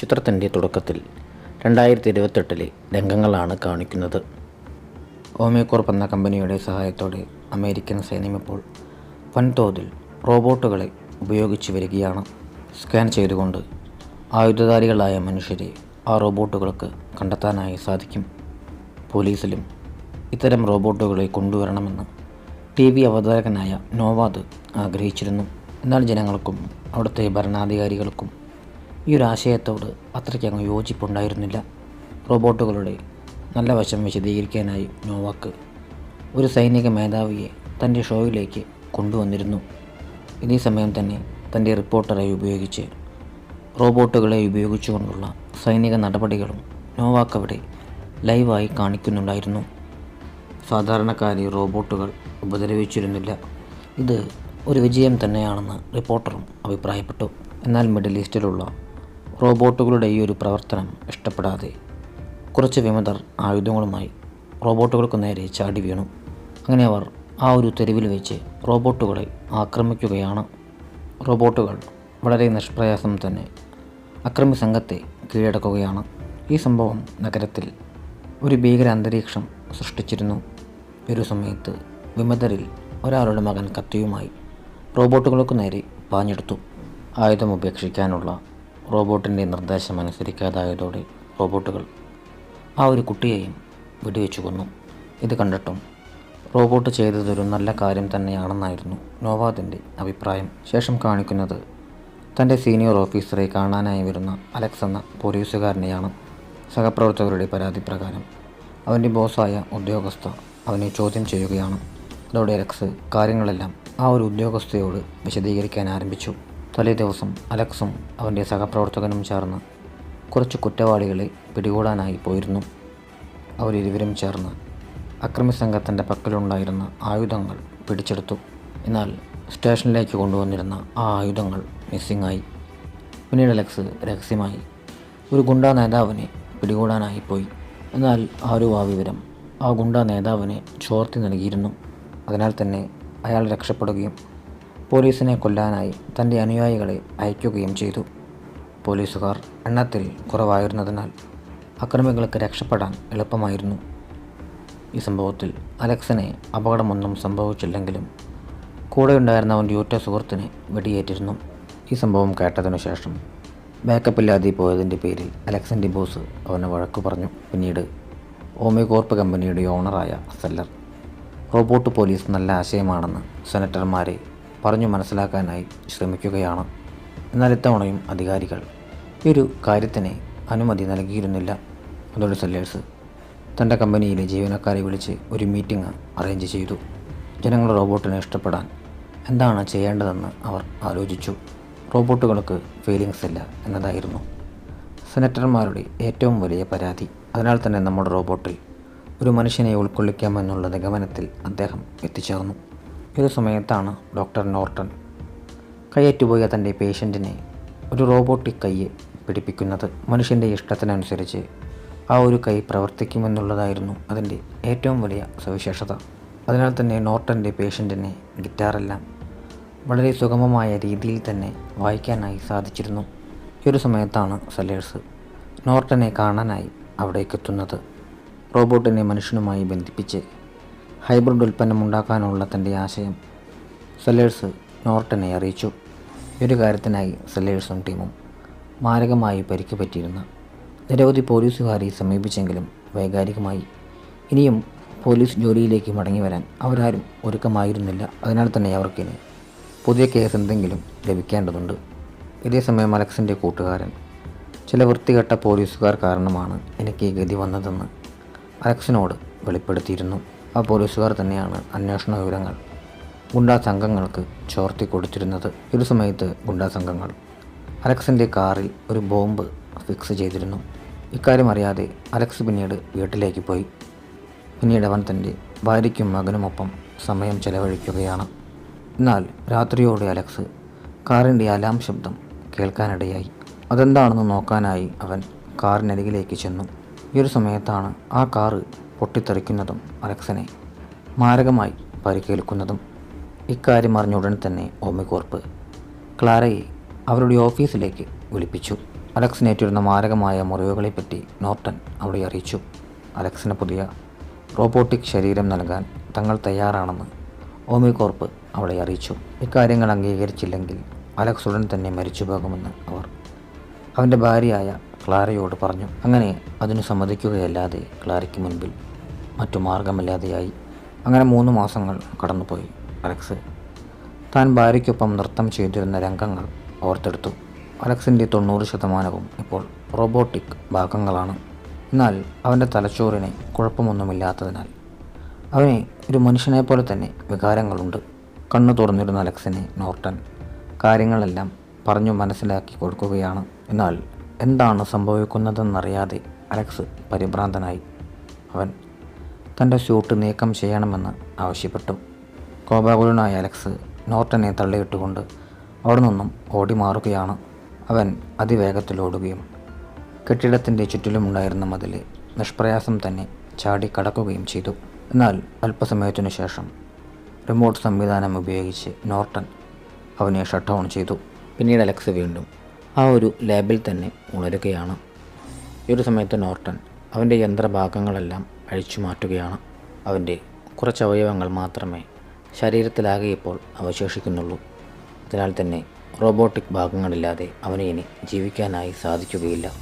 ചിത്രത്തിന്റെ തുടക്കത്തിൽ രണ്ടായിരത്തി ഇരുപത്തെട്ടിലെ രംഗങ്ങളാണ് കാണിക്കുന്നത്. ഓമിയോകോർപ്പ് എന്ന കമ്പനിയുടെ സഹായത്തോടെ അമേരിക്കൻ സൈന്യം ഇപ്പോൾ വൻതോതിൽ റോബോട്ടുകളെ ഉപയോഗിച്ച് വരികയാണ്. സ്കാൻ ചെയ്തുകൊണ്ട് ആയുധധാരികളായ മനുഷ്യരെ ആ റോബോട്ടുകൾക്ക് കണ്ടെത്താനായി സാധിക്കും. പോലീസിലും ഇത്തരം റോബോട്ടുകളെ കൊണ്ടുവരണമെന്ന് ടി വി അവതാരകനായ നോവാദ് ആഗ്രഹിച്ചിരുന്നു. എന്നാൽ ജനങ്ങൾക്കും അവിടുത്തെ ഭരണാധികാരികൾക്കും ഈ ഒരു ആശയത്തോട് അത്രയ്ക്കങ്ങ് യോജിപ്പുണ്ടായിരുന്നില്ല. റോബോട്ടുകളുടെ നല്ല വശം വിശദീകരിക്കാനായി നോവാക്ക് ഒരു സൈനിക മേധാവിയെ തന്റെ ഷോയിലേക്ക് കൊണ്ടുവന്നിരുന്നു. ഇതേ സമയം തന്നെ തന്റെ റിപ്പോർട്ടറെ ഉപയോഗിച്ച് റോബോട്ടുകളെ ഉപയോഗിച്ചുകൊണ്ടുള്ള സൈനിക നടപടികളും നോവാക്ക് അവിടെ ലൈവായി കാണിക്കുന്നുണ്ടായിരുന്നു. സാധാരണക്കാരെ റോബോട്ടുകൾ ഉപദ്രവിച്ചിരുന്നില്ല. ഇത് ഒരു വിജയം തന്നെയാണെന്ന് റിപ്പോർട്ടറും അഭിപ്രായപ്പെട്ടു. എന്നാൽ മിഡിൽ ഈസ്റ്റിലുള്ള റോബോട്ടുകളുടെ ഈ ഒരു പ്രവർത്തനം ഇഷ്ടപ്പെടാതെ കുറച്ച് വിമതർ ആയുധങ്ങളുമായി റോബോട്ടുകൾക്ക് നേരെ ചാടി വീണു. അങ്ങനെ അവർ ആ ഒരു തെരുവിൽ വെച്ച് റോബോട്ടുകളെ ആക്രമിക്കുകയാണ്. റോബോട്ടുകൾ വളരെ നിഷ്പ്രയാസം തന്നെ അക്രമി സംഘത്തെ കീഴടക്കുകയാണ്. ഈ സംഭവം നഗരത്തിൽ ഒരു ഭീകര അന്തരീക്ഷം സൃഷ്ടിച്ചിരുന്നു. ഒരു സമയത്ത് വിമതരിൽ ഒരാളുടെ മകൻ കത്തിയുമായി റോബോട്ടുകൾക്ക് നേരെ പാഞ്ഞെടുത്തു. ആയുധം ഉപേക്ഷിക്കാനുള്ള റോബോട്ടിന്റെ നിർദ്ദേശം അനുസരിക്കാതായതോടെ റോബോട്ടുകൾ ആ ഒരു കുട്ടിയെയും വെടിവെച്ചു കൊന്നു. ഇത് കണ്ടിട്ടും റോബോട്ട് ചെയ്തതൊരു നല്ല കാര്യം തന്നെയാണെന്നായിരുന്നു നോവാദിന്റെ അഭിപ്രായം. ശേഷം കാണിക്കുന്നത് തന്റെ സീനിയർ ഓഫീസറെ കാണാനായി വരുന്ന അലക്സ് എന്ന പോലീസുകാരനെയാണ് സഹപ്രവർത്തകരുടെ പരാതി പ്രകാരം. അവന്റെ ബോസായ ഉദ്യോഗസ്ഥ അവനെ ചോദ്യം ചെയ്യുകയാണ്. അതോടെ അലക്സ് കാര്യങ്ങളെല്ലാം ആ ഒരു ഉദ്യോഗസ്ഥയോട് വിശദീകരിക്കാൻ ആരംഭിച്ചു. തലേ ദിവസം അലക്സും അവന്റെ സഹപ്രവർത്തകനും ചേർന്ന് കുറച്ച് കുറ്റവാളികളെ പിടികൂടാനായി പോയിരുന്നു. അവരിരുവരും ചേർന്ന് അക്രമി സംഘത്തിന്റെ പക്കലുണ്ടായിരുന്ന ആയുധങ്ങൾ പിടിച്ചെടുത്തു. എന്നാൽ സ്റ്റേഷനിലേക്ക് കൊണ്ടുവന്നിരുന്ന ആ ആയുധങ്ങൾ മിസ്സിംഗ് ആയി പിന്നീട് അലക്സ് രഹസ്യമായി ഒരു ഗുണ്ടാ നേതാവിനെ പിടികൂടാനായി പോയി. എന്നാൽ ആരും ആ വിവരം ആ ഗുണ്ടാ നേതാവിനെ ചോർത്തി നൽകിയിരുന്നു. അതിനാൽ തന്നെ അയാൾ രക്ഷപ്പെടുകയും പോലീസിനെ കൊല്ലാനായി തന്റെ അനുയായികളെ അയക്കുകയും ചെയ്തു. പോലീസുകാർ എണ്ണത്തിൽ കുറവായിരുന്നതിനാൽ അക്രമികൾക്ക് രക്ഷപ്പെടാൻ എളുപ്പമായിരുന്നു. ഈ സംഭവത്തിൽ അലക്സിനെ അപകടമൊന്നും സംഭവിച്ചില്ലെങ്കിലും കൂടെയുണ്ടായിരുന്ന അവന്റെ ഒറ്റ സുഹൃത്തിനെ വെടിയേറ്റിരുന്നു. ഈ സംഭവം കേട്ടതിനു ശേഷം ബാക്കപ്പില്ലാതെ പോയതിന്റെ പേരിൽ അലക്സിന്റെ ബോസ് അവനെ വഴക്കു പറഞ്ഞു. പിന്നീട് ഓമികോർപ്പ് കമ്പനിയുടെ ഓണറായ സെല്ലർ റോബോട്ട് പോലീസ് നല്ല ആശയമാണെന്ന് സെനറ്റർമാരെ പറഞ്ഞു മനസ്സിലാക്കാനായി ശ്രമിക്കുകയാണ്. എന്നാൽ ഇത്തവണയും അധികാരികൾ ഈ ഒരു കാര്യത്തിന് അനുമതി നൽകിയിരുന്നില്ല. അതോടെ സെല്ലേഴ്സ് തന്റെ കമ്പനിയിലെ ജീവനക്കാരെ വിളിച്ച് ഒരു മീറ്റിംഗ് അറേഞ്ച് ചെയ്തു. ജനങ്ങൾ റോബോട്ടിനെ ഇഷ്ടപ്പെടാൻ എന്താണ് ചെയ്യേണ്ടതെന്ന് അവർ ആലോചിച്ചു. റോബോട്ടുകൾക്ക് ഫീലിങ്സ് ഇല്ല എന്നതായിരുന്നു സെനറ്റർമാരുടെ ഏറ്റവും വലിയ പരാതി. അതിനാൽ തന്നെ നമ്മുടെ റോബോട്ടിൽ ഒരു മനുഷ്യനെ ഉൾക്കൊള്ളിക്കാമെന്നുള്ള നിഗമനത്തിൽ അദ്ദേഹം എത്തിച്ചേർന്നു. ഈ സമയത്താണ് ഡോക്ടർ നോർട്ടൺ കൈയേറ്റുപോയ തന്റെ പേഷ്യന്റിനെ ഒരു റോബോട്ടിക് കൈ പിടിപ്പിക്കുന്നത് മനുഷ്യന്റെ ഇഷ്ടത്തിനനുസരിച്ച് ആ ഒരു കൈ പ്രവർത്തിക്കുമെന്നുള്ളതായിരുന്നു അതിന്റെ ഏറ്റവും വലിയ സവിശേഷത. അതിനാൽ തന്നെ നോർട്ടന്റെ പേഷ്യന്റിനെ ഗിറ്റാറെല്ലാം വളരെ സുഗമമായ രീതിയിൽ തന്നെ വായിക്കാനായി സാധിച്ചിരുന്നു. ഈ ഒരു സമയത്താണ് സലേഴ്സ് നോർട്ടനെ കാണാനായി അവിടേക്കെത്തുന്നത്. റോബോട്ടിനെ മനുഷ്യനുമായി ബന്ധിപ്പിച്ച് ഹൈബ്രിഡ് ഉൽപ്പന്നം ഉണ്ടാക്കാനുള്ള തന്റെ ആശയം സെല്ലേഴ്സ് നോർട്ടനെ അറിയിച്ചു. ഒരു കാര്യത്തിനായി സെല്ലേഴ്സും ടീമും മാരകമായി പരിക്ക് പറ്റിയിരുന്ന നിരവധി പോലീസുകാരെ സമീപിച്ചെങ്കിലും വൈകാരികമായി. ഇനിയും പോലീസ് ജോലിയിലേക്ക് മടങ്ങി വരാൻ അവരാരും ഒരുക്കമായിരുന്നില്ല. അതിനാൽ തന്നെ അവർക്കിനി പുതിയ കേസ് എന്തെങ്കിലും ലഭിക്കേണ്ടതുണ്ട്. ഇതേസമയം അലക്സിന്റെ കൂട്ടുകാരൻ ചില വൃത്തികെട്ട പോലീസുകാർ കാരണമാണ് എനിക്ക് ഈ ഗതി വന്നതെന്ന് അലക്സിനോട് വെളിപ്പെടുത്തിയിരുന്നു. ആ പോലീസുകാർ തന്നെയാണ് അന്വേഷണ വിവരങ്ങൾ ഗുണ്ടാ സംഘങ്ങൾക്ക് ചോർത്തി കൊടുത്തിരുന്നത്. ഒരു സമയത്ത് ഗുണ്ടാ സംഘങ്ങൾ അലക്സിന്റെ കാറിൽ ഒരു ബോംബ് ഫിക്സ് ചെയ്തിരുന്നു. ഇക്കാര്യം അറിയാതെ അലക്സ് പിന്നീട് വീട്ടിലേക്ക് പോയി. പിന്നീട് അവൻ തന്റെ ഭാര്യയ്ക്കും മകനുമൊപ്പം സമയം ചെലവഴിക്കുകയാണ്. എന്നാൽ രാത്രിയോടെ അലക്സ് കാറിന്റെ അലാം ശബ്ദം കേൾക്കാനിടയായി. അതെന്താണെന്ന് നോക്കാനായി അവൻ കാറിനരികിലേക്ക് ചെന്നു. ഈ ഒരു സമയത്താണ് ആ കാറ് പൊട്ടിത്തെറിക്കുന്നതും അലക്സിനെ മാരകമായി പരിക്കേൽക്കുന്നതും ഇക്കാര്യം അറിഞ്ഞ ഉടൻ തന്നെ ഓമികോർപ്പ് ക്ലാരയെ അവരുടെ ഓഫീസിലേക്ക് വിളിപ്പിച്ചു. അലക്സിനേറ്റിരുന്ന മാരകമായ മുറിവുകളെപ്പറ്റി നോർട്ടൺ അവിടെ അറിയിച്ചു. അലക്സിന് പുതിയ റോബോട്ടിക് ശരീരം നൽകാൻ തങ്ങൾ തയ്യാറാണെന്ന് ഓമികോർപ്പ് അവളെ അറിയിച്ചു. ഇക്കാര്യങ്ങൾ അംഗീകരിച്ചില്ലെങ്കിൽ അലക്സ് ഉടൻ തന്നെ മരിച്ചു പോകുമെന്ന് അവർ അവന്റെ ഭാര്യയായ ക്ലാരയോട് പറഞ്ഞു അങ്ങനെ അതിന് സമ്മതിക്കുകയല്ലാതെ ക്ലാരയ്ക്ക് മുൻപിൽ മറ്റു മാർഗമില്ലാതെയായി അങ്ങനെ മൂന്ന് മാസങ്ങൾ കടന്നുപോയി അലക്സ്. താൻ ഭാര്യയ്ക്കൊപ്പം നൃത്തം ചെയ്തിരുന്ന രംഗങ്ങൾ ഓർത്തെടുത്തു. അലക്സിന്റെ തൊണ്ണൂറ് ശതമാനവും ഇപ്പോൾ റോബോട്ടിക് ഭാഗങ്ങളാണ്. എന്നാൽ അവന്റെ തലച്ചോറിന് കുഴപ്പമൊന്നുമില്ലാത്തതിനാൽ അവന് ഒരു മനുഷ്യനെ പോലെ തന്നെ വികാരങ്ങളുണ്ട്. കണ്ണു തുറന്നിരുന്ന അലക്സിനെ നോർട്ടൻ കാര്യങ്ങളെല്ലാം പറഞ്ഞു മനസ്സിലാക്കി കൊടുക്കുകയാണ്. എന്നാൽ എന്താണ് സംഭവിക്കുന്നതെന്നറിയാതെ അലക്സ് പരിഭ്രാന്തനായി. അവൻ തന്റെ ഷൂട്ട് നീക്കം ചെയ്യണമെന്ന് ആവശ്യപ്പെട്ടു. കോപാകുലനായ അലക്സ് നോർട്ടനെ തള്ളിയിട്ടുകൊണ്ട് അവിടെ നിന്നും ഓടി മാറുകയാണ്. അവൻ അതിവേഗത്തിൽ ഓടുകയും കെട്ടിടത്തിന്റെ ചുറ്റിലുമുണ്ടായിരുന്ന മതിൽ നിഷ്പ്രയാസം തന്നെ ചാടി കടക്കുകയും ചെയ്തു. എന്നാൽ അല്പസമയത്തിനു ശേഷം റിമോട്ട് സംവിധാനം ഉപയോഗിച്ച് നോർട്ടൺ അവനെ ഷട്ട് ഡൗൺ ചെയ്തു. പിന്നീട് അലക്സ് വീണ്ടും ആ ഒരു ലാബിൽ തന്നെ ഉണരുകയാണ്. ഈ ഒരു സമയത്ത് നോർട്ടൺ അവന്റെ യന്ത്രഭാഗങ്ങളെല്ലാം അഴിച്ചു മാറ്റുകയാണ്. അവന്റെ കുറച്ച് അവയവങ്ങൾ മാത്രമേ ശരീരത്തിലാകെ ഇപ്പോൾ അവശേഷിക്കുന്നുള്ളൂ. അതിനാൽ തന്നെ റോബോട്ടിക് ഭാഗങ്ങളില്ലാതെ അവന് ഇനി ജീവിക്കാനായി സാധിക്കുകയില്ല.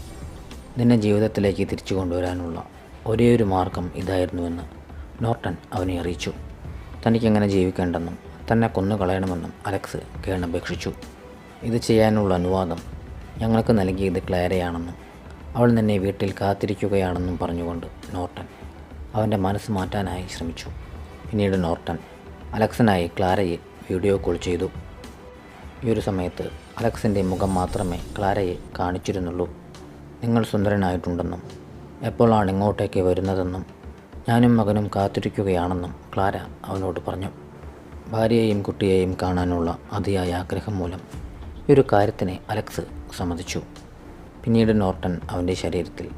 നിന്നെ ജീവിതത്തിലേക്ക് തിരിച്ചു കൊണ്ടുവരാനുള്ള ഒരേയൊരു മാർഗം ഇതായിരുന്നുവെന്ന് നോർട്ടൺ അവനെ അറിയിച്ചു. തനിക്കെങ്ങനെ ജീവിക്കേണ്ടെന്നും തന്നെ കൊന്നുകളയണമെന്നും അലക്സ് കേണപേക്ഷിച്ചു. ഇത് ചെയ്യാനുള്ള അനുവാദം ഞങ്ങൾക്ക് നൽകിയത് ക്ലാരയാണെന്നും അവൾ നിന്നെ വീട്ടിൽ കാത്തിരിക്കുകയാണെന്നും പറഞ്ഞുകൊണ്ട് നോർട്ടൺ അവന്റെ മനസ്സ് മാറ്റാനായി ശ്രമിച്ചു. പിന്നീട് നോർട്ടൺ അലക്സനായി ക്ലാരയെ വീഡിയോ കോൾ ചെയ്തു. ഈ ഒരു സമയത്ത് അലക്സിന്റെ മുഖം മാത്രമേ ക്ലാരയെ കാണിച്ചിരുന്നുള്ളൂ. നിങ്ങൾ സുന്ദരനായിട്ടുണ്ടെന്നും എപ്പോഴാണ് ഇങ്ങോട്ടേക്ക് വരുന്നതെന്നും ഞാനും മകനും കാത്തിരിക്കുകയാണെന്നും ക്ലാര അവനോട് പറഞ്ഞു. ഭാര്യയെയും കുട്ടിയെയും കാണാനുള്ള അതിയായ ആഗ്രഹം മൂലം ഈ ഒരു കാര്യത്തിനെ അലക്സ് സമ്മതിച്ചു. പിന്നീട് നോർട്ടൺ അവന്റെ ശരീരത്തിൽ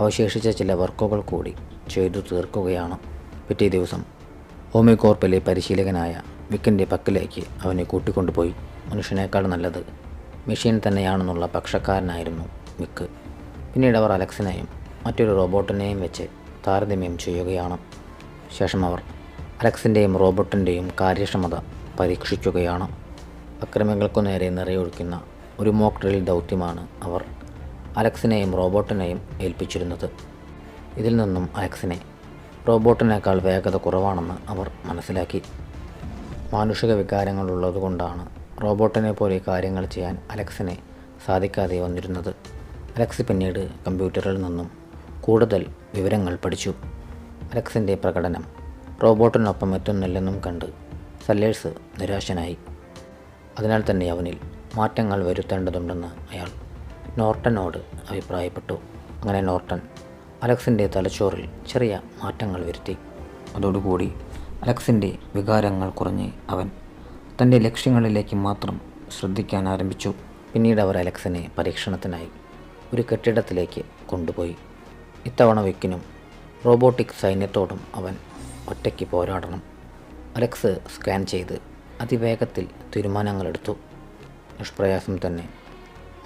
അവശേഷിച്ച ചില വർക്കുകൾ കൂടി ചെയ്തു തീർക്കുകയാണ്. പിറ്റേ ദിവസം ഹോമിയോകോർപ്പിലെ പരിശീലകനായ വിക്കിന്റെ പക്കലേക്ക് അവനെ കൂട്ടിക്കൊണ്ടുപോയി. മനുഷ്യനേക്കാൾ നല്ലത് മെഷീൻ തന്നെയാണെന്നുള്ള പക്ഷക്കാരനായിരുന്നു വിക്ക്. പിന്നീട് അവർ അലക്സിനെയും മറ്റൊരു റോബോട്ടിനെയും വെച്ച് താരതമ്യം ചെയ്യുകയാണ്. ശേഷം അവർ അലക്സിന്റെയും റോബോട്ടിന്റെയും കാര്യക്ഷമത പരീക്ഷിക്കുകയാണ്. അക്രമികൾക്കു നേരെ നിറയൊഴിക്കുന്ന ഒരു മോക്ക് ഡ്രിൽ ദൗത്യമാണ് അവർ അലക്സിനെയും റോബോട്ടിനെയും ഏൽപ്പിച്ചിരുന്നത്. ഇതിൽ നിന്നും അലക്സിനെ റോബോട്ടിനേക്കാൾ വേഗത കുറവാണെന്ന് അവർ മനസ്സിലാക്കി. മാനുഷിക വികാരങ്ങളുള്ളതുകൊണ്ടാണ് റോബോട്ടിനെ പോലെ കാര്യങ്ങൾ ചെയ്യാൻ അലക്സിനെ സാധിക്കാതെ വന്നിരുന്നത്. അലക്സ് പിന്നീട് കമ്പ്യൂട്ടറിൽ നിന്നും കൂടുതൽ വിവരങ്ങൾ പഠിച്ചു. അലക്സിന്റെ പ്രകടനം റോബോട്ടിനൊപ്പം എത്തുന്നില്ലെന്നും കണ്ട് സല്ലേഴ്സ് നിരാശനായി. അതിനാൽ തന്നെ അവനിൽ മാറ്റങ്ങൾ വരുത്തേണ്ടതുണ്ടെന്ന് അയാൾ നോർട്ടനോട് അഭിപ്രായപ്പെട്ടു. അങ്ങനെ നോർട്ടൺ അലക്സിന്റെ തലച്ചോറിൽ ചെറിയ മാറ്റങ്ങൾ വരുത്തി. അതോടുകൂടി അലക്സിന്റെ വികാരങ്ങൾ കുറഞ്ഞ് അവൻ തന്റെ ലക്ഷ്യങ്ങളിലേക്ക് മാത്രം ശ്രദ്ധിക്കാൻ ആരംഭിച്ചു. പിന്നീട് അവർ അലക്സിനെ പരീക്ഷണത്തിനായി ഒരു കെട്ടിടത്തിലേക്ക് കൊണ്ടുപോയി. ഇത്തവണ വിക്കിനും റോബോട്ടിക് സൈന്യത്തോടും അവൻ ഒറ്റയ്ക്ക് പോരാടണം. അലക്സ് സ്കാൻ ചെയ്ത് അതിവേഗത്തിൽ തീരുമാനങ്ങളെടുത്തു. നിഷ്പ്രയാസം തന്നെ.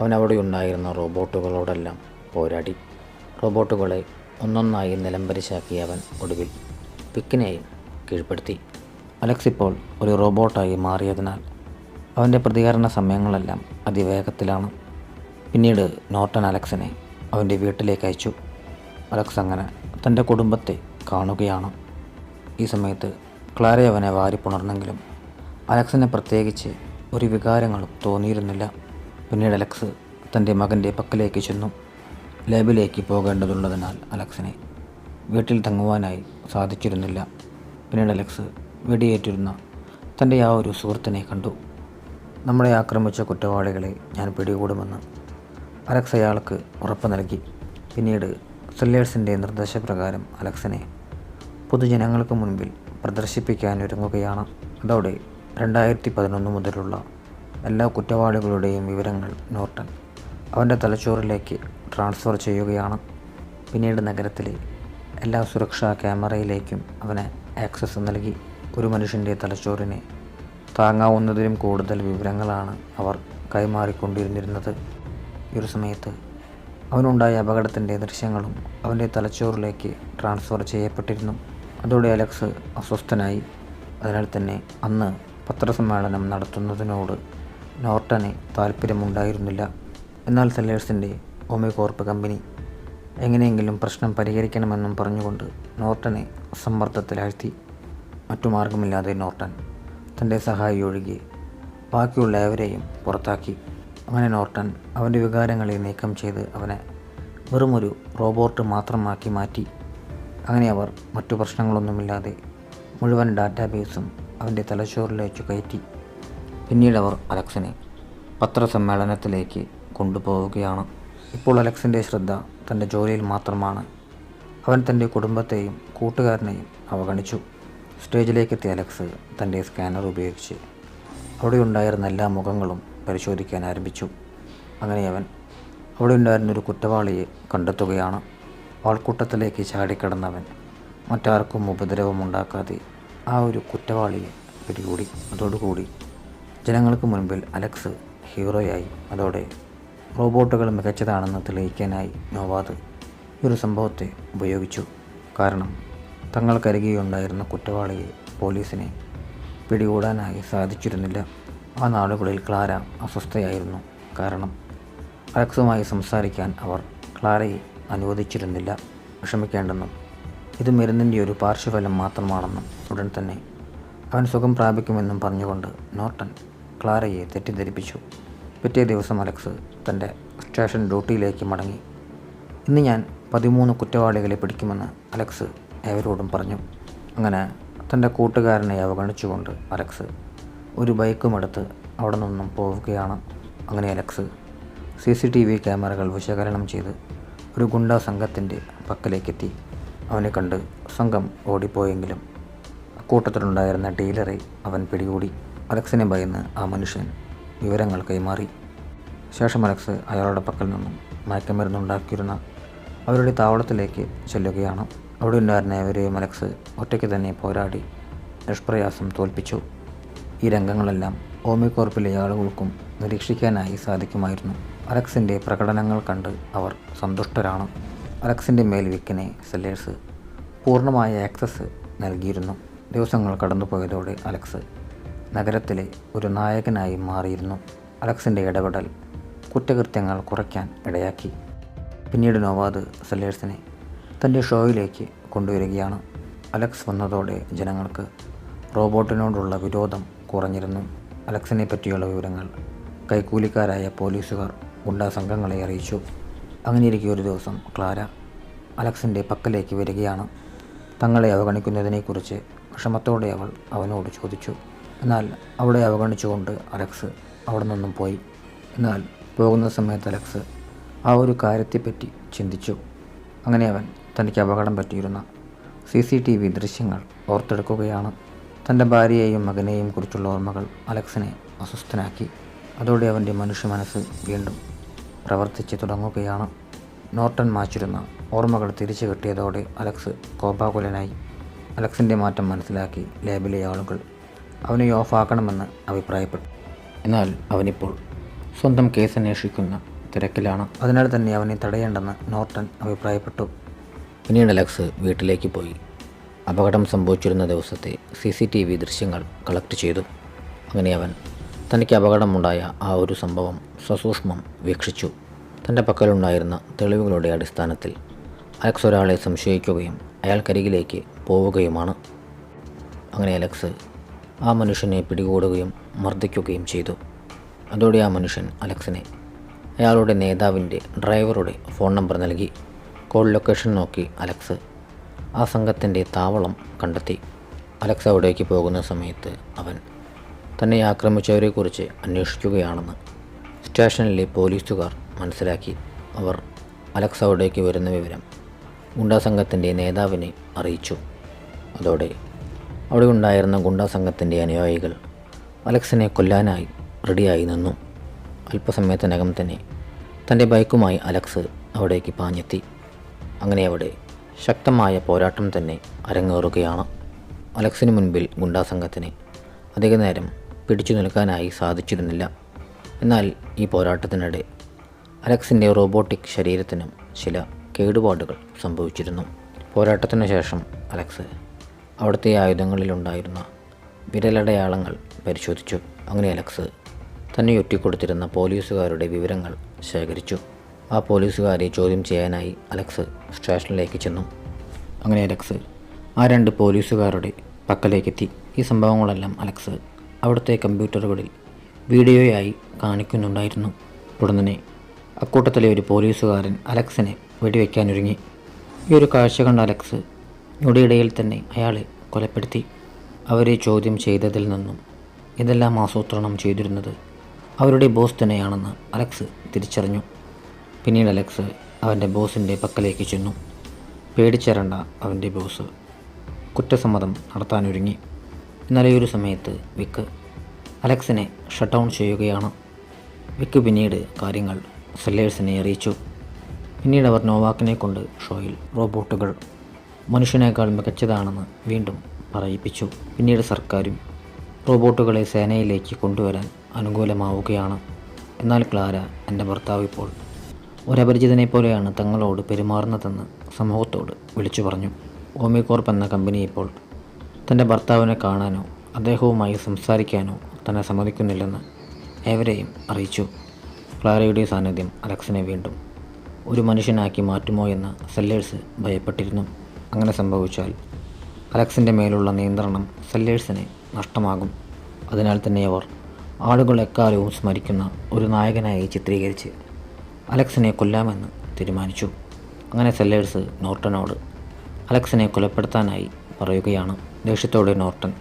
അവൻ അവിടെ ഉണ്ടായിരുന്ന റോബോട്ടുകളോടെല്ലാം പോരാടി. റോബോട്ടുകളെ ഒന്നൊന്നായി നിലംപരിശാക്കി അവൻ ഒടുവിൽ പിക്കിനെയും കീഴ്പ്പെടുത്തി. അലക്സ് ഇപ്പോൾ ഒരു റോബോട്ടായി മാറിയതിനാൽ അവന്റെ പ്രതികരണ സമയങ്ങളെല്ലാം അതിവേഗത്തിലാണ്. പിന്നീട് നോർട്ടൺ അലക്സിനെ അവന്റെ വീട്ടിലേക്ക് അയച്ചു. അലക്സ് അങ്ങനെ തന്റെ കുടുംബത്തെ കാണുകയാണ്. ഈ സമയത്ത് ക്ലാര അവനെ വാരിപ്പുണർന്നെങ്കിലും അലക്സിനെ പ്രത്യേകിച്ച് ഒരു വികാരങ്ങളും തോന്നിയിരുന്നില്ല. പിന്നീട് അലക്സ് തന്റെ മകന്റെ പക്കലേക്ക് ചെന്നു. ലാബിലേക്ക് പോകേണ്ടതുള്ളതിനാൽ അലക്സിനെ വീട്ടിൽ തങ്ങുവാനായി സാധിച്ചിരുന്നില്ല. പിന്നീട് അലക്സ് വെടിയേറ്റിരുന്ന. തന്റെ ആ ഒരു സുഹൃത്തിനെ കണ്ടു. നമ്മളെ ആക്രമിച്ച കുറ്റവാളികളെ ഞാൻ പിടികൂടുമെന്ന് അലക്സ് അയാൾക്ക് ഉറപ്പ് നൽകി. പിന്നീട് സെല്ലേഴ്സിന്റെ നിർദ്ദേശപ്രകാരം അലക്സിനെ പൊതുജനങ്ങൾക്ക് മുൻപിൽ പ്രദർശിപ്പിക്കാനൊരുങ്ങുകയാണ്. അതോടെ രണ്ടായിരത്തി പതിനൊന്ന് മുതലുള്ള എല്ലാ കുറ്റവാളികളുടെയും വിവരങ്ങൾ നോർട്ടൺ അവന്റെ തലച്ചോറിലേക്ക് ട്രാൻസ്ഫർ ചെയ്യുകയാണ്. പിന്നീട് നഗരത്തിലെ എല്ലാ സുരക്ഷാ ക്യാമറയിലേക്കും അവന് ആക്സസ് നൽകി. ഒരു മനുഷ്യന്റെ തലച്ചോറിനെ താങ്ങാവുന്നതിലും കൂടുതൽ വിവരങ്ങളാണ് അവർ കൈമാറിക്കൊണ്ടിരുന്നിരുന്നത്. ഈ ഒരു സമയത്ത് അവനുണ്ടായ അപകടത്തിന്റെ ദൃശ്യങ്ങളും അവന്റെ തലച്ചോറിലേക്ക് ട്രാൻസ്ഫർ ചെയ്യപ്പെട്ടിരുന്നു. അതോടെ അലക്സ് അസ്വസ്ഥനായി. അതിനാൽ തന്നെ അന്ന് പത്രസമ്മേളനം നടത്തുന്നതിനോട് നോർട്ടന് താല്പര്യമുണ്ടായിരുന്നില്ല എന്നാൽ സെല്ലേഴ്സിന്റെ ഓമികോർപ്പ് കമ്പനി എങ്ങനെയെങ്കിലും പ്രശ്നം പരിഹരിക്കണമെന്നും പറഞ്ഞുകൊണ്ട് നോർട്ടനെ സമ്മർദ്ദത്തിലാഴ്ത്തി. മറ്റു മാർഗമില്ലാതെ നോർട്ടൻ തന്റെ സഹായി ഒഴികെ ബാക്കിയുള്ള ഏവരെയും പുറത്താക്കി. അങ്ങനെ നോർട്ടൻ അവന്റെ വികാരങ്ങളെ നീക്കം ചെയ്ത് അവനെ വെറുമൊരു റോബോട്ട് മാത്രമാക്കി മാറ്റി. അങ്ങനെ അവർ മറ്റു പ്രശ്നങ്ങളൊന്നുമില്ലാതെ മുഴുവൻ ഡാറ്റാബേസും അവന്റെ തലച്ചോറിലേക്ക് കയറ്റി. പിന്നീട് അവർ അലക്സിനെ പത്രസമ്മേളനത്തിലേക്ക് കൊണ്ടുപോവുകയാണ്. ഇപ്പോൾ അലക്സിന്റെ ശ്രദ്ധ തന്റെ ജോലിയിൽ മാത്രമാണ്. അവൻ തന്റെ കുടുംബത്തെയും കൂട്ടുകാരനെയും അവഗണിച്ചു. സ്റ്റേജിലേക്കെത്തിയ അലക്സ് തന്റെ സ്കാനർ ഉപയോഗിച്ച് അവിടെ ഉണ്ടായിരുന്ന എല്ലാ മുഖങ്ങളും പരിശോധിക്കാൻ ആരംഭിച്ചു. അങ്ങനെ അവൻ അവിടെ ഉണ്ടായിരുന്ന ഒരു കുറ്റവാളിയെ കണ്ടെത്തുകയാണ്. ആൾക്കൂട്ടത്തിലേക്ക് ചാടിക്കിടന്നവൻ മറ്റാർക്കും ഉപദ്രവമുണ്ടാക്കാതെ ആ ഒരു കുറ്റവാളിയെ പിടികൂടി അതോടുകൂടി ജനങ്ങൾക്ക് മുൻപിൽ അലക്സ് ഹീറോയായി. അതോടെ റോബോട്ടുകൾ മികച്ചതാണെന്ന് തെളിയിക്കാനായി നോവാദ് ഈ ഒരു സംഭവത്തെ ഉപയോഗിച്ചു. കാരണം തങ്ങൾക്കരികെയുണ്ടായിരുന്ന കുറ്റവാളിയെ പോലീസിനെ പിടികൂടാനായി സാധിച്ചിരുന്നില്ല. ആ നാളുകളിൽ ക്ലാര അസ്വസ്ഥയായിരുന്നു. കാരണം അലക്സുമായി സംസാരിക്കാൻ അവർ ക്ലാരയെ അനുവദിച്ചിരുന്നില്ല. വിഷമിക്കേണ്ടെന്നും ഇത് മരുന്നിന്റെ ഒരു പാർശ്വഫലം മാത്രമാണെന്നും ഉടൻ തന്നെ അവൻ സുഖം പ്രാപിക്കുമെന്നും പറഞ്ഞുകൊണ്ട് നോർട്ടൺ ക്ലാരയെ തെറ്റിദ്ധരിപ്പിച്ചു. പിറ്റേ ദിവസം അലക്സ് തന്റെ സ്റ്റേഷൻ ഡ്യൂട്ടിയിലേക്ക് മടങ്ങി. ഇന്ന് ഞാൻ പതിമൂന്ന് കുറ്റവാളികളെ പിടിക്കുമെന്ന് അലക്സ് ഏവരോടും പറഞ്ഞു. അങ്ങനെ തന്റെ കൂട്ടുകാരനെ അവഗണിച്ചുകൊണ്ട് അലക്സ് ഒരു ബൈക്കുമെടുത്ത് അവിടെ നിന്നും പോവുകയാണ്. അങ്ങനെ Alex C C T V ക്യാമറകൾ വിശകലനം ചെയ്ത് ഒരു ഗുണ്ടാ സംഘത്തിന്റെ പക്കലേക്കെത്തി. അവനെ കണ്ട് സംഘം ഓടിപ്പോയെങ്കിലും അക്കൂട്ടത്തിലുണ്ടായിരുന്ന ഡീലറെ അവൻ പിടികൂടി. അലക്സിനെ ഭയന്ന് ആ മനുഷ്യൻ വിവരങ്ങൾ കൈമാറി. ശേഷം അലക്സ് അയാളുടെ പക്കൽ നിന്നും മയക്കമരുന്നുണ്ടാക്കിയിരുന്ന അവരുടെ താവളത്തിലേക്ക് ചെല്ലുകയാണ്. അവിടെ ഉണ്ടായിരുന്ന ഇവരെയും അലക്സ് ഒറ്റയ്ക്ക് തന്നെ പോരാടി നിഷ്പ്രയാസം തോൽപ്പിച്ചു. ഈ രംഗങ്ങളെല്ലാം ഓമിക്കോർപ്പിലെ ആളുകൾക്കും നിരീക്ഷിക്കാനായി സാധിക്കുമായിരുന്നു. അലക്സിന്റെ പ്രകടനങ്ങൾ കണ്ട് അവർ സന്തുഷ്ടരാണ്. അലക്സിന്റെ മേൽ വിക്കിനെ സെല്ലേഴ്സ് പൂർണമായ ആക്സസ് നൽകിയിരുന്നു. ദിവസങ്ങൾ കടന്നുപോയതോടെ അലക്സ് നഗരത്തിലെ ഒരു നായകനായി മാറിയിരുന്നു. അലക്സിന്റെ ഇടപെടൽ കുറ്റകൃത്യങ്ങൾ കുറയ്ക്കാൻ ഇടയാക്കി. പിന്നീട് നോവാദ് സെല്ലേഴ്സിനെ തന്റെ ഷോയിലേക്ക് കൊണ്ടുവരികയാണ്. അലക്സ് വന്നതോടെ ജനങ്ങൾക്ക് റോബോട്ടിനോടുള്ള വിരോധം കുറഞ്ഞിരുന്നു. അലക്സിനെ പറ്റിയുള്ള വിവരങ്ങൾ കൈക്കൂലിക്കാരായ പോലീസുകാർ ഗുണ്ടാ സംഘങ്ങളെ അറിയിച്ചു. അങ്ങനെയിരിക്കെ ഒരു ദിവസം ക്ലാര അലക്സിന്റെ പക്കലേക്ക് വരികയാണ്. തങ്ങളെ അവഗണിക്കുന്നതിനെക്കുറിച്ച് വിഷമത്തോടെ അവൾ അവനോട് ചോദിച്ചു. എന്നാൽ അവളെ അവഗണിച്ചുകൊണ്ട് അലക്സ് അവിടെ നിന്നും പോയി. എന്നാൽ പോകുന്ന സമയത്ത് അലക്സ് ആ ഒരു കാര്യത്തെപ്പറ്റി ചിന്തിച്ചു. അങ്ങനെ അവൻ തനിക്ക് അപകടം പറ്റിയിരുന്ന സി സി ടി വി ദൃശ്യങ്ങൾ ഓർത്തെടുക്കുകയാണ്. തന്റെ ഭാര്യയെയും മകനെയും കുറിച്ചുള്ള ഓർമ്മകൾ അലക്സിനെ അസ്വസ്ഥനാക്കി. അതോടെ അവന്റെ മനുഷ്യ മനസ്സ് വീണ്ടും പ്രവർത്തിച്ച് തുടങ്ങുകയാണ്. നോർട്ടൺ മാച്ചിരുന്ന ഓർമ്മകൾ തിരിച്ചു കിട്ടിയതോടെ അലക്സ് കോപാകുലനായി. അലക്സിന്റെ മാറ്റം മനസ്സിലാക്കി ലാബിലെ ആളുകൾ അവനെ ഓഫാക്കണമെന്ന് അഭിപ്രായപ്പെട്ടു. എന്നാൽ അവനിപ്പോൾ സ്വന്തം കേസ് അന്വേഷിക്കുന്ന തിരക്കിലാണ്. അതിനാൽ തന്നെ അവനെ തടയേണ്ടെന്ന് നോർട്ടൺ അഭിപ്രായപ്പെട്ടു. പിന്നീട് അലക്സ് വീട്ടിലേക്ക് പോയി. അപകടം സംഭവിച്ചിരുന്ന ദിവസത്തെ സി സി ടി വി ദൃശ്യങ്ങൾ കളക്ട് ചെയ്തു. അങ്ങനെ അവൻ തനിക്ക് അപകടമുണ്ടായ ആ ഒരു സംഭവം സസൂക്ഷ്മം വീക്ഷിച്ചു. തന്റെ പക്കലുണ്ടായിരുന്ന തെളിവുകളുടെ അടിസ്ഥാനത്തിൽ അലക്സ് ഒരാളെ സംശയിക്കുകയും അയാൾക്കരികിലേക്ക് പോവുകയുമാണ്. അങ്ങനെ അലക്സ് ആ മനുഷ്യനെ പിടികൂടുകയും മർദ്ദിക്കുകയും ചെയ്തു. അതോടെ ആ മനുഷ്യൻ അലക്സിനെ അയാളുടെ നേതാവിന്റെ ഡ്രൈവറുടെ ഫോൺ നമ്പർ നൽകി. കോൾ ലൊക്കേഷൻ നോക്കി അലക്സ് ആ സംഘത്തിന്റെ താവളം കണ്ടെത്തി. അലക്സ് അവിടേക്ക് പോകുന്ന സമയത്ത് അവൻ തന്നെ ആക്രമിച്ചവരെക്കുറിച്ച് അന്വേഷിക്കുകയാണെന്ന് സ്റ്റേഷനിലെ പോലീസുകാർ മനസ്സിലാക്കി. അവർ അലക്സ് അവിടേക്ക് വരുന്ന വിവരം ഗുണ്ടാ സംഘത്തിന്റെ നേതാവിനെ അറിയിച്ചു. അതോടെ അവിടെ ഉണ്ടായിരുന്ന ഗുണ്ടാ സംഘത്തിന്റെ അനുയായികൾ അലക്സിനെ കൊല്ലാനായി റെഡിയായി നിന്നു. അല്പസമയത്തിനകം തന്നെ തന്റെ ബൈക്കുമായി അലക്സ് അവിടേക്ക് പാഞ്ഞെത്തി. അങ്ങനെ അവിടെ ശക്തമായ പോരാട്ടം തന്നെ അരങ്ങേറുകയാണ്. അലക്സിന് മുൻപിൽ ഗുണ്ടാ സംഘത്തിന് അധിക നേരം പിടിച്ചു നിൽക്കാനായി സാധിച്ചിരുന്നില്ല. എന്നാൽ ഈ പോരാട്ടത്തിനിടെ അലക്സിന്റെ റോബോട്ടിക് ശരീരത്തിനും ചില കേടുപാടുകൾ സംഭവിച്ചിരുന്നു. പോരാട്ടത്തിന് ശേഷം അലക്സ് അവിടുത്തെ ആയുധങ്ങളിലുണ്ടായിരുന്ന വിരലടയാളങ്ങൾ പരിശോധിച്ചു. അങ്ങനെ അലക്സ് തന്നെ ഒറ്റിക്കൊടുത്തിരുന്ന പോലീസുകാരുടെ വിവരങ്ങൾ ശേഖരിച്ചു. ആ പോലീസുകാരെ ചോദ്യം ചെയ്യാനായി അലക്സ് സ്റ്റേഷനിലേക്ക് ചെന്നു. അങ്ങനെ അലക്സ് ആ രണ്ട് പോലീസുകാരുടെ പക്കലേക്കെത്തി. ഈ സംഭവങ്ങളെല്ലാം അലക്സ് അവിടുത്തെ കമ്പ്യൂട്ടറുകളിൽ വീഡിയോയായി കാണിക്കുന്നുണ്ടായിരുന്നു. ഉടനെ അക്കൂട്ടത്തിലെ ഒരു പോലീസുകാരൻ അലക്സിനെ വെടിവെക്കാനൊരുങ്ങി. ഈ ഒരു കാഴ്ച കണ്ട അലക്സ് ഞൊടിയിടയിൽ തന്നെ അയാളെ കൊലപ്പെടുത്തി. അവരെ ചോദ്യം ചെയ്തതിൽ നിന്നും ഇതെല്ലാം ആസൂത്രണം ചെയ്തിരുന്നത് അവരുടെ ബോസ് തന്നെയാണെന്ന് അലക്സ് തിരിച്ചറിഞ്ഞു. പിന്നീട് അലക്സ് അവന്റെ ബോസിന്റെ പക്കലേക്ക് ചെന്നു. പേടിച്ചേരണ്ട അവന്റെ ബോസ് കുറ്റസമ്മതം നടത്താനൊരുങ്ങി. ഈ ഒരു സമയത്ത് വിക്ക് അലക്സിനെ ഷട്ട് ഡൗൺ ചെയ്യുകയാണ്. വിക്ക് പിന്നീട് കാര്യങ്ങൾ സെല്ലേഴ്സിനെ അറിയിച്ചു. പിന്നീട് അവർ നോവാക്കിനെ കൊണ്ട് ഷോയിൽ റോബോട്ടുകൾ മനുഷ്യനേക്കാൾ മികച്ചതാണെന്ന് വീണ്ടും പറയിപ്പിച്ചു. പിന്നീട് സർക്കാരും റോബോട്ടുകളെ സേനയിലേക്ക് കൊണ്ടുവരാൻ അനുകൂലമാവുകയാണ്. എന്നാൽ ക്ലാര എന്റെ ഭർത്താവ് ഇപ്പോൾ ഒരപരിചിതനെ പോലെയാണ് തങ്ങളോട് പെരുമാറുന്നതെന്ന് സമൂഹത്തോട് വിളിച്ചു പറഞ്ഞു. ഓമികോർപ്പ് എന്ന കമ്പനി ഇപ്പോൾ തന്റെ ഭർത്താവിനെ കാണാനോ അദ്ദേഹവുമായി സംസാരിക്കാനോ തന്നെ സമ്മതിക്കുന്നില്ലെന്ന് ഏവരെയും അറിയിച്ചു. ക്ലാരയുടെ സാന്നിധ്യം അലക്സിനെ വീണ്ടും ഒരു മനുഷ്യനാക്കി മാറ്റുമോ എന്ന് സെല്ലേഴ്സ് ഭയപ്പെട്ടിരുന്നു. അങ്ങനെ സംഭവിച്ചാൽ അലക്സിന്റെ മേലുള്ള നിയന്ത്രണം സെല്ലേഴ്സിന് നഷ്ടമാകും. അതിനാൽ തന്നെ അവർ ആളുകൾ എക്കാലവും സ്മരിക്കുന്ന ഒരു നായകനായി ചിത്രീകരിച്ച് അലക്സിനെ കൊല്ലാമെന്ന് തീരുമാനിച്ചു. അങ്ങനെ സെല്ലേഴ്സ് നോർട്ടനോട് അലക്സിനെ കൊലപ്പെടുത്താനായി പറയുകയാണ്. ദേഷ്യത്തോടെ നോർട്ടൺ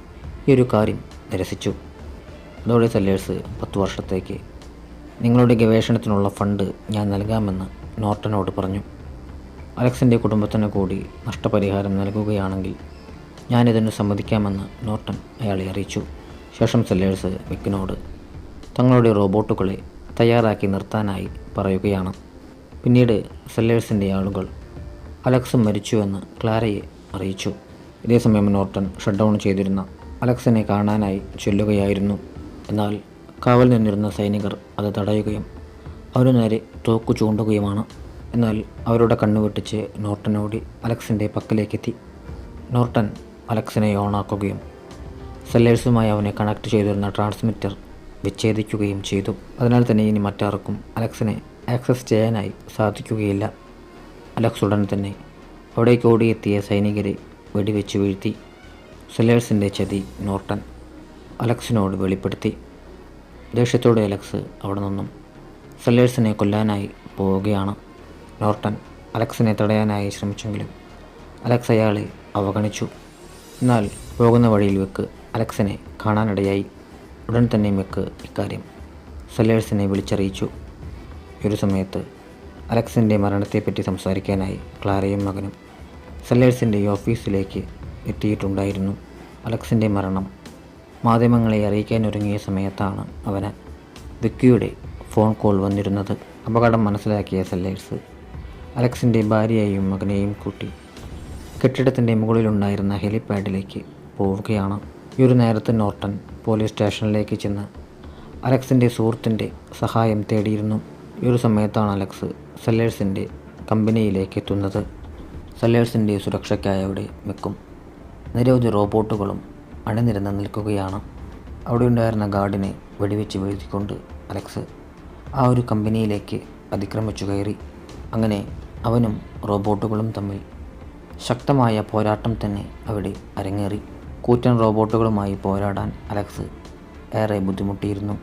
ഈ ഒരു കാര്യം നിരസിച്ചു. അതോടെ സെല്ലേഴ്സ് പത്ത് വർഷത്തേക്ക് നിങ്ങളുടെ ഗവേഷണത്തിനുള്ള ഫണ്ട് ഞാൻ നൽകാമെന്ന് നോർട്ടനോട് പറഞ്ഞു. അലക്സിന്റെ കുടുംബത്തിന് കൂടി നഷ്ടപരിഹാരം നൽകുകയാണെങ്കിൽ ഞാനിതിന് സമ്മതിക്കാമെന്ന് നോർട്ടൺ അയാളെ അറിയിച്ചു. ശേഷം സെല്ലേഴ്സ് വിക്കിനോട് തങ്ങളുടെ റോബോട്ടുകളെ തയ്യാറാക്കി നിർത്താനായി പറയുകയാണ്. പിന്നീട് സെല്ലേഴ്സിന്റെ ആളുകൾ അലക്സ് മരിച്ചുവെന്ന് ക്ലാരയെ അറിയിച്ചു. ഇതേസമയം നോർട്ടൺ ഷട്ട് ഡൗൺ ചെയ്തിരുന്ന അലക്സിനെ കാണാനായി ചെല്ലുകയായിരുന്നു. എന്നാൽ കാവൽ നിന്നിരുന്ന സൈനികർ അത് തടയുകയും അവരു നേരെ തോക്കു ചൂണ്ടുകയുമാണ്. എന്നാൽ അവരുടെ കണ്ണുവെട്ടിച്ച് ഓടി അലക്സിന്റെ പക്കലേക്കെത്തി. നോർട്ടൺ അലക്സിനെ ഓണാക്കുകയും സെല്ലേഴ്സുമായി അവനെ കണക്ട് ചെയ്തിരുന്ന ട്രാൻസ്മിറ്റർ വിച്ഛേദിക്കുകയും ചെയ്തു. അതിനാൽ തന്നെ ഇനി മറ്റാർക്കും അലക്സിനെ ആക്സസ് ചെയ്യാനായി സാധിക്കുകയില്ല. അലക്സ് ഉടൻ തന്നെ അവിടേക്ക് ഓടിയെത്തിയ സൈനികരെ വെടിവെച്ച് വീഴ്ത്തി. സെല്ലേഴ്സിന്റെ ചതി നോർട്ടൺ അലക്സിനോട് വെളിപ്പെടുത്തി. ദേഷ്യത്തോടെ അലക്സ് അവിടെ നിന്നും. സെല്ലേഴ്സിനെ കൊല്ലാനായി പോവുകയാണ് നോർട്ടൺ. അലക്സിനെ തടയാനായി ശ്രമിച്ചെങ്കിലും അലക്സ് അയാളെ അവഗണിച്ചു. എന്നാൽ പോകുന്ന വഴിയിൽ വെക്ക് അലക്സിനെ കാണാനിടയായി. ഉടൻ തന്നെ മെക്ക് ഇക്കാര്യം. സെല്ലേഴ്സിനെ വിളിച്ചറിയിച്ചു. ഒരു സമയത്ത് അലക്സിന്റെ മരണത്തെപ്പറ്റി സംസാരിക്കാനായി ക്ലാരയും മകനും സെല്ലേഴ്സിന്റെ ഓഫീസിലേക്ക് എത്തിയിട്ടുണ്ടായിരുന്നു. അലക്സിന്റെ മരണം മാധ്യമങ്ങളെ അറിയിക്കാൻ അറിയിക്കാനൊരുങ്ങിയ സമയത്താണ് അവന് വിക്കിയുടെ ഫോൺ കോൾ വന്നിരുന്നത്. അപകടം മനസ്സിലാക്കിയ സെല്ലേഴ്സ് അലക്സിന്റെ ഭാര്യയെയും മകനെയും കൂട്ടി കെട്ടിടത്തിന്റെ മുകളിലുണ്ടായിരുന്ന ഹെലിപാഡിലേക്ക് പോവുകയാണ്. ഈ ഒരു നേരത്തെ നോർട്ടൺ പോലീസ് സ്റ്റേഷനിലേക്ക് ചെന്ന് അലക്സിന്റെ സുഹൃത്തിന്റെ സഹായം തേടിയിരുന്നു. ഈ ഒരു സമയത്താണ് അലക്സ് സെല്ലേഴ്സിന്റെ കമ്പനിയിലേക്ക് എത്തുന്നത്. സെല്ലേഴ്സിന്റെ സുരക്ഷയ്ക്കായി അവിടെ വെക്കും. നിരവധി റോബോട്ടുകളും അണിനിരന്ന് നിൽക്കുകയാണ്. അവിടെ ഉണ്ടായിരുന്ന ഗാർഡിനെ വെടിവെച്ച് വീഴ്ത്തിക്കൊണ്ട് അലക്സ് ആ ഒരു കമ്പനിയിലേക്ക് അതിക്രമിച്ചു കയറി. അങ്ങനെ അവനും റോബോട്ടുകളും തമ്മിൽ ശക്തമായ പോരാട്ടം തന്നെ അവിടെ അരങ്ങേറി. കൂറ്റൻ റോബോട്ടുകളുമായി പോരാടാൻ അലക്സ് ഏറെ ബുദ്ധിമുട്ടിയിരുന്നു.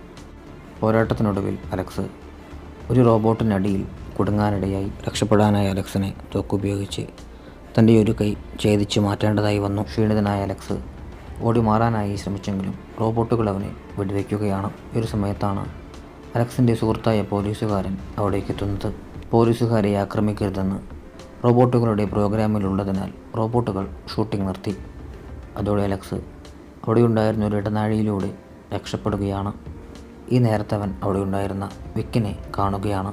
പോരാട്ടത്തിനൊടുവിൽ അലക്സ് ഒരു റോബോട്ടിനടിയിൽ കുടുങ്ങാനിടയായി രക്ഷപ്പെടാനായി അലക്സിനെ തോക്കുപയോഗിച്ച് തന്റെ ഒരു കൈ ഛേദിച്ച് മാറ്റേണ്ടതായി വന്നു. ക്ഷീണിതനായ അലക്സ് ഓടി മാറാനായി ശ്രമിച്ചെങ്കിലും റോബോട്ടുകൾ അവനെ വെടിവെക്കുകയാണ് ഒരു സമയത്താണ് അലക്സിന്റെ സുഹൃത്തായ പോലീസുകാരൻ അവിടേക്ക് എത്തുന്നത് പോലീസുകാരെ ആക്രമിക്കരുതെന്ന് റോബോട്ടുകളുടെ പ്രോഗ്രാമിലുള്ളതിനാൽ റോബോട്ടുകൾ ഷൂട്ടിംഗ് നിർത്തി. അതോടെ അലക്സ് അവിടെയുണ്ടായിരുന്ന ഒരു ഇടനാഴിയിലൂടെ രക്ഷപ്പെടുകയാണ്. ഈ നേരത്തെ അവൻ അവിടെ ഉണ്ടായിരുന്ന വിക്കിനെ കാണുകയാണ്.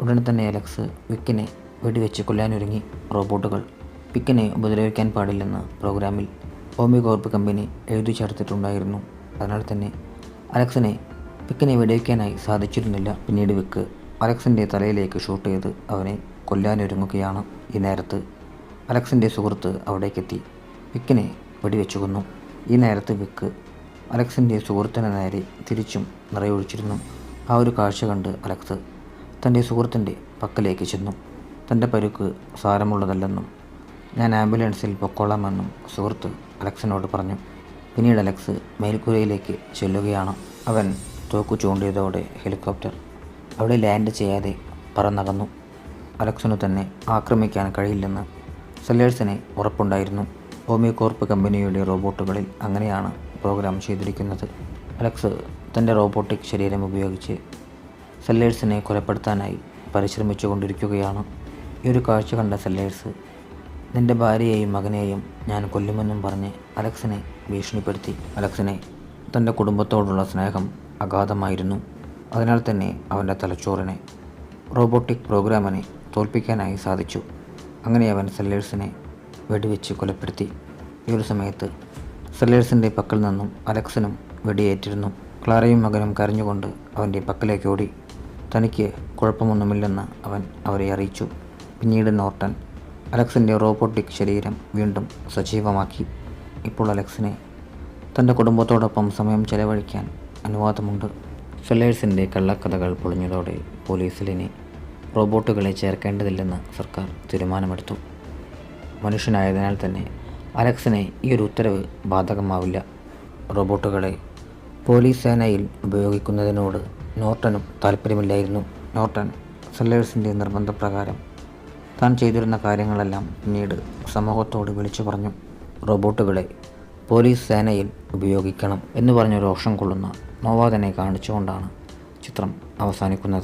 ഉടനെ തന്നെ അലക്സ് വിക്കിനെ വെടിവെച്ച് കൊല്ലാനൊരുങ്ങി. റോബോട്ടുകൾ വിക്കിനെ ഉപദ്രവിക്കാൻ പാടില്ലെന്ന് പ്രോഗ്രാമിൽ ഓമികോർപ്പ് കമ്പനി എഴുതി ചേർത്തിട്ടുണ്ടായിരുന്നു. അതിനാൽ തന്നെ അലക്സിനെ പിക്കിനെ വെടിവയ്ക്കാനായി സാധിച്ചിരുന്നില്ല. പിന്നീട് വിക്ക് അലക്സിന്റെ തലയിലേക്ക് ഷൂട്ട് ചെയ്ത് അവനെ കൊല്ലാനൊരുങ്ങുകയാണ്. ഈ നേരത്ത് അലക്സിന്റെ സുഹൃത്ത് അവിടേക്കെത്തി വിക്കിനെ വെടിവെച്ചു കൊന്നു ഈ നേരത്ത് വിക്ക് അലക്സിന്റെ സുഹൃത്തിനെ നേരെ തിരിച്ചും നിറയൊഴിച്ചിരുന്നു. ആ ഒരു കാഴ്ച കണ്ട് അലക്സ് തന്റെ സുഹൃത്തിന്റെ പക്കലേക്ക് ചെന്നു. തന്റെ പരുക്ക് സാരമുള്ളതല്ലെന്നും ഞാൻ ആംബുലൻസിൽ പൊക്കോളാമെന്നും സുഹൃത്ത് അലക്സിനോട് പറഞ്ഞു. പിന്നീട് അലക്സ് മേൽക്കൂരയിലേക്ക് ചെല്ലുകയാണ്. അവൻ തോക്കു ചൂണ്ടിയതോടെ ഹെലികോപ്റ്റർ അവിടെ ലാൻഡ് ചെയ്യാതെ പറന്നകന്നു. അലക്സിനു തന്നെ ആക്രമിക്കാൻ കഴിയില്ലെന്ന് സെല്ലേഴ്സിന് ഉറപ്പുണ്ടായിരുന്നു. ഓമിയോകോർപ്പ് കമ്പനിയുടെ റോബോട്ടുകളിൽ അങ്ങനെയാണ് പ്രോഗ്രാം ചെയ്തിരിക്കുന്നത്. അലക്സ് തന്റെ റോബോട്ടിക് ശരീരം ഉപയോഗിച്ച് സെല്ലേഴ്സിനെ കൊലപ്പെടുത്താനായി പരിശ്രമിച്ചു കൊണ്ടിരിക്കുകയാണ് ഈ ഒരു കാഴ്ച കണ്ട സെല്ലേഴ്സ് നിന്റെ ഭാര്യയെയും മകനെയും ഞാൻ കൊല്ലുമെന്നും പറഞ്ഞ് അലക്സിനെ ഭീഷണിപ്പെടുത്തി. അലക്സിനെ തന്റെ കുടുംബത്തോടുള്ള സ്നേഹം അഗാധമായിരുന്നു. അതിനാൽ തന്നെ അവന്റെ തലച്ചോറിനെ റോബോട്ടിക് പ്രോഗ്രാമിനെ തോൽപ്പിക്കാനായി സാധിച്ചു. അങ്ങനെ അവൻ സെല്ലേഴ്സിനെ വെടിവെച്ച് കൊലപ്പെടുത്തി. ഈ ഒരു സമയത്ത് സെല്ലേഴ്സിന്റെ പക്കൽ നിന്നും അലക്സിനും വെടിയേറ്റിരുന്നു. ക്ലാരയും മകനും കരഞ്ഞുകൊണ്ട് അവന്റെ പക്കലേക്ക് ഓടി. തനിക്ക് കുഴപ്പമൊന്നുമില്ലെന്ന് അവൻ അവരെ അറിയിച്ചു. പിന്നീട് നോർട്ടൻ അലക്സിന്റെ റോബോട്ടിക് ശരീരം വീണ്ടും സജീവമാക്കി. ഇപ്പോൾ അലക്സിനെ തന്റെ കുടുംബത്തോടൊപ്പം സമയം ചെലവഴിക്കാൻ അനുവാദമുണ്ട്. സെല്ലേഴ്സിന്റെ കള്ളക്കഥകൾ പൊളിഞ്ഞതോടെ പോലീസിലിനി റോബോട്ടുകളെ ചേർക്കേണ്ടതില്ലെന്ന് സർക്കാർ തീരുമാനമെടുത്തു. മനുഷ്യനായതിനാൽ തന്നെ അലക്സിനെ ഈ ഒരു ഉത്തരവ് ബാധകമാവില്ല. റോബോട്ടുകളെ പോലീസ് സേനയിൽ ഉപയോഗിക്കുന്നതിനോട് നോർട്ടനും താല്പര്യമില്ലായിരുന്നു നോർട്ടൺ സെല്ലേഴ്സിന്റെ നിർബന്ധപ്രകാരം താൻ ചെയ്തിരുന്ന കാര്യങ്ങളെല്ലാം പിന്നീട് സമൂഹത്തോട് വിളിച്ചു പറഞ്ഞു. റോബോട്ടുകളെ പോലീസ് സേനയിൽ ഉപയോഗിക്കണം എന്ന് പറഞ്ഞൊരു രോഷം കൊള്ളുന്ന നോവാദനെ കാണിച്ചുകൊണ്ടാണ് ചിത്രം അവസാനിക്കുന്നത്.